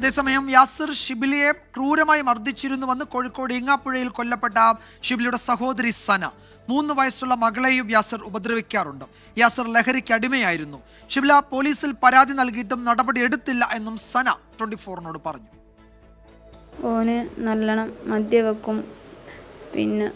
അതേസമയം യാസിർ ഷിബിലിയെ ക്രൂരമായി മർദ്ദിച്ചിരുന്നുവെന്ന് കോഴിക്കോട് ഇങ്ങാപ്പുഴയിൽ കൊല്ലപ്പെട്ട ഷിബിലിയുടെ സഹോദരി സന. മൂന്ന് വയസ്സുള്ള മകളെയും യാസർ ഉപദ്രവിക്കാറുണ്ട്. യാസർ ലഹരിക്ക് അടിമയായിരുന്നു. ഷിബില പോലീസിൽ പരാതി നൽകിയിട്ടും നടപടി എടുത്തില്ല എന്നും സന ട്വന്റി ഫോറിനോട് പറഞ്ഞു. ഓന് നല്ലോണം മദ്യവെക്കും. പിന്നെ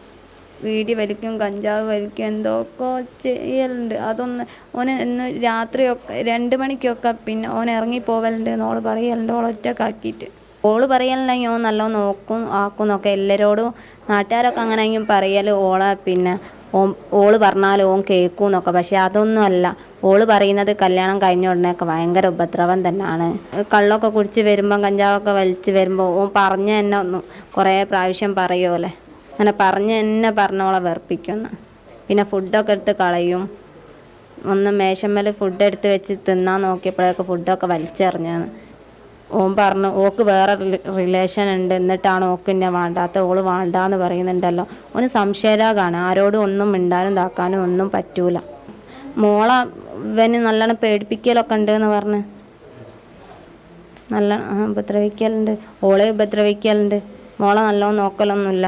വീടി വലിക്കും കഞ്ചാവ് വലിക്കും എന്തൊക്കെ ചെയ്യലുണ്ട്. അതൊന്ന് ഓന് ഇന്ന് രാത്രിയൊക്കെ രണ്ട് മണിക്കൊക്കെ പിന്നെ ഓൻ ഇറങ്ങി പോവലുണ്ട് എന്നോൾ പറയലുണ്ട്. ഓൾ ഒറ്റക്കാക്കിയിട്ട്. ഓൾ പറയലുണ്ടെങ്കിൽ ഓൻ നല്ലോണം നോക്കും ആക്കും എന്നൊക്കെ എല്ലാവരോടും നാട്ടുകാരൊക്കെ അങ്ങനെയെങ്കിലും പറയൽ ഓളെ പിന്നെ ഓൻ ഓൾ പറഞ്ഞാൽ ഓൻ കേൾക്കും എന്നൊക്കെ. പക്ഷെ അതൊന്നുമല്ല. ഓൾ പറയുന്നത് കല്യാണം കഴിഞ്ഞ ഉടനെയൊക്കെ ഭയങ്കര ഉപദ്രവം തന്നെയാണ് കള്ളൊക്കെ കുടിച്ച് വരുമ്പം കഞ്ചാവൊക്കെ വലിച്ച് വരുമ്പോൾ ഓൻ പറഞ്ഞ തന്നെ ഒന്ന് കുറേ പ്രാവശ്യം പറയുമല്ലേ അങ്ങനെ പറഞ്ഞ് തന്നെ പറഞ്ഞോളെ വെറുപ്പിക്കുന്നു. പിന്നെ ഫുഡൊക്കെ എടുത്ത് കളയും. ഒന്ന് മേശമ്മൽ ഫുഡ് എടുത്ത് വെച്ച് തിന്നാൻ നോക്കിയപ്പോഴൊക്കെ ഫുഡൊക്കെ വലിച്ചെറിഞ്ഞാണ് ഓൻ പറഞ്ഞു ഓക്ക് വേറെ റിലേഷൻ ഉണ്ട്. എന്നിട്ടാണ് ഓക്ക് എന്നെ വേണ്ടാത്ത ഓൾ വേണ്ടാന്ന് പറയുന്നുണ്ടല്ലോ. ഒന്ന് സംശയരാകാണ് ആരോടും ഒന്നും മിണ്ടാനും ഇതാക്കാനും ഒന്നും പറ്റൂല. മോളെ ഇവന് നല്ലോണം പേടിപ്പിക്കലൊക്കെ ഉണ്ട് എന്ന് പറഞ്ഞ് നല്ല ഉപദ്രവിക്കലുണ്ട്. ഓളെ ഉപദ്രവിക്കലുണ്ട്. മോളെ നല്ലോണം നോക്കലൊന്നുമില്ല.